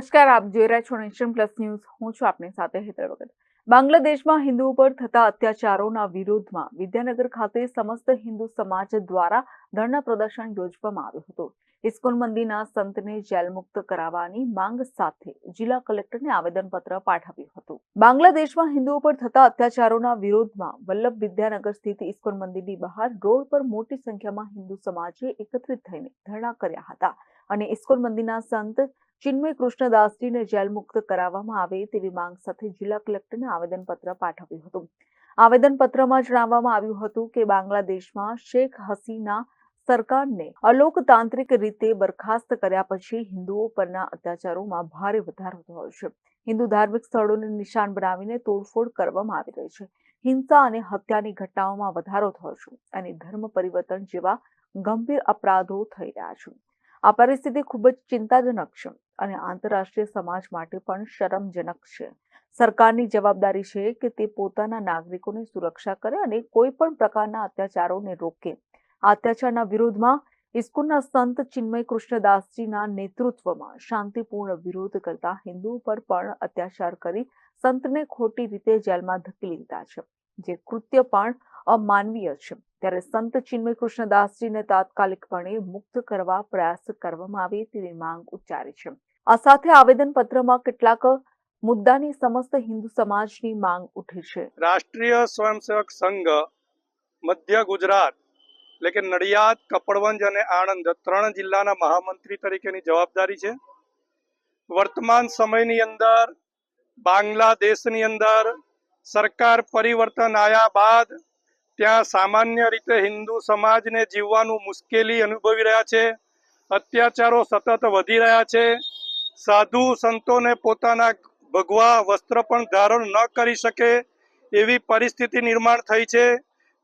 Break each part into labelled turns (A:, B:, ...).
A: નમસ્કાર, આપ જોઈ રહ્યા છો નેશન પ્લસ ન્યૂઝ. હું છું આપની સાથે હેતર વગર બાંગ્લાદેશમાં હિન્દુઓ પર થતા અત્યાચારોના વિરોધમાં વિદ્યાનગર ખાતે સમસ્ત હિન્દુ સમાજ દ્વારા ધરણા પ્રદર્શન યોજવામાં આવ્યું હતું. ઇસ્કોન મંદિરના સંતને જેલમુક્ત કરાવવાની માંગ સાથે જિલ્લા કલેક્ટરને આવેદનપત્ર પાઠવ્યું હતું. બાંગ્લાદેશમાં હિન્દુઓ પર થતા અત્યાચારોના વિરોધમાં વલ્લભ વિદ્યાનગર સ્થિત ઇસ્કોન મંદિરની બહાર રોડ પર મોટી સંખ્યામાં હિન્દુ સમાજે એકત્રિત થઈને ધરણા કર્યા હતા અને ઇસ્કોન મંદિરના સંત ચિન્મય કૃષ્ણદાસજીને જેલ મુક્ત કરાવવામાં આવે તેવી માંગ સાથે જિલ્લા કલેક્ટરને આવેદનપત્ર પાઠવ્યું હતું. આવેદનપત્રમાં જણાવવામાં આવ્યું હતું કે બાંગ્લાદેશમાં શેખ હસીના સરકારને અલોકતાંત્રિક રીતે બરખાસ્ત કર્યા પછી હિન્દુઓ પરના અત્યાચારોમાં ભારે વધારો થયો છે. હિન્દુ ધાર્મિક સ્થળોને નિશાન બનાવીને તોડફોડ કરવામાં આવી રહી છે. હિંસા અને હત્યાની ઘટનાઓમાં વધારો થયો છે અને ધર્મ પરિવર્તન જેવા ગંભીર અપરાધો થઈ રહ્યા છે. આ પરિસ્થિતિ ખૂબ જ ચિંતાજનક છે અને આંતરરાષ્ટ્રીય સમાજ માટે પણ શરમજનક છે. સરકારની જવાબદારી છે કે તે પોતાના નાગરિકોની સુરક્ષા કરે અને કોઈ પણ પ્રકારના અત્યાચારોને રોકે. અત્યાચારના વિરોધમાં ઇસ્કોનના સંત ચિન્મય કૃષ્ણદાસજીના નેતૃત્વમાં શાંતિપૂર્ણ વિરોધ કરતા હિન્દુ પર પણ અત્યાચાર કરી સંતને ખોટી રીતે જેલમાં ધકેલી દીધા છે, જે કૃત્ય પણ અમાનવીય છે. ત્યારે સંત ચિન્મય કૃષ્ણદાસજીને તાત્કાલિકપણે મુક્ત કરવા પ્રયાસ કરવામાં આવે તેવી માંગ ઉચ્ચારી છે. આ સાથે આવેદનપત્રમાં કેટલાક મુદ્દાની સમસ્ત હિન્દુ સમાજની માંગ ઉઠી છે.
B: રાષ્ટ્રીય સ્વયંસેવક સંઘ, મધ્ય ગુજરાત, એટલે કે નડિયાદ, કપડવંજ અને આણંદ, ત્રણ જિલ્લાના મહામંત્રી તરીકેની જવાબદારી છે. વર્તમાન સમયની અંદર, બાંગ્લાદેશની અંદર સરકાર પરિવર્તન આવ્યા બાદ ત્યાં સામાન્ય રીતે હિન્દુ સમાજને જીવવાનું મુશ્કેલી અનુભવી રહ્યા છે, અત્યાચારો સતત વધી રહ્યા છે, સાધુ સંતોને પોતાના ભગવા વસ્ત્ર પણ ધારણ ન કરી શકે એવી પરિસ્થિતિ નિર્માણ થઈ છે,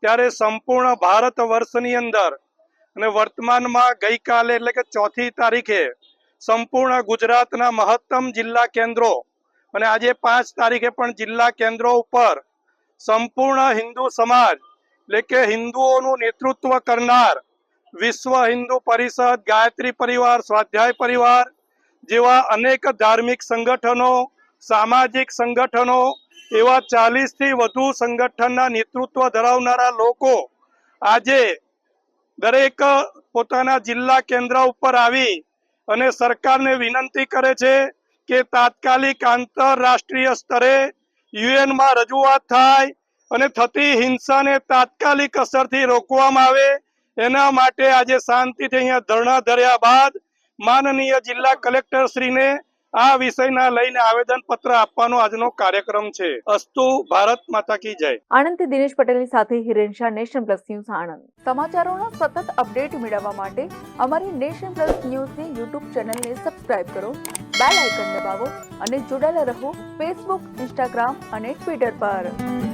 B: ત્યારે સંપૂર્ણ ભારત વર્ષની અંદર અને વર્તમાનમાં ગઈકાલે એટલે કે ચોથી તારીખે સંપૂર્ણ ગુજરાતના મહત્તમ જિલ્લા કેન્દ્રો અને આજે પાંચ તારીખે પણ જિલ્લા કેન્દ્રો ઉપર સંપૂર્ણ હિન્દુ સમાજ એટલે કે હિન્દુઓનું નેતૃત્વ કરનાર વિશ્વ હિન્દુ પરિષદ, ગાયત્રી પરિવાર, સ્વાધ્યાય પરિવાર જેવા અનેક ધાર્મિક સંગઠનો, સામાજિક સંગઠનો એવા ચાલીસથી વધુ સંગઠનના નેતૃત્વ ધરાવનારા લોકો આજે દરેક પોતાના જિલ્લા કેન્દ્ર ઉપર આવી અને સરકારને વિનંતી કરે છે કે તાત્કાલિક આંતરરાષ્ટ્રીય સ્તરે યુએનમાં રજૂઆત થાય અને થતી હિંસાને તાત્કાલિક અસરથી રોકવામાં આવે. એના માટે આજે શાંતિથી અહીંયા ધરણા ધર્યા બાદ માનનીય જિલ્લા કલેક્ટર શ્રીને આ વિષયના લઈને આવેદન પત્ર આપવાનો આજનો કાર્યક્રમ છે. અસ્તુ, ભારત માતા કી જય.
A: આણંદથી દિનેશ પટેલની સાથે Hiren Shah, Nation Plus News, Anand. સમાચારોના સતત અપડેટ મેળવવા માટે અમારી નેશન પ્લસ ન્યૂઝની યુટ્યુબ ચેનલને સબસ્ક્રાઇબ કરો, બેલ આઇકન દબાવો અને જોડાયેલા રહો ફેસબુક, ઇન્સ્ટાગ્રામ અને ટ્વિટર પર.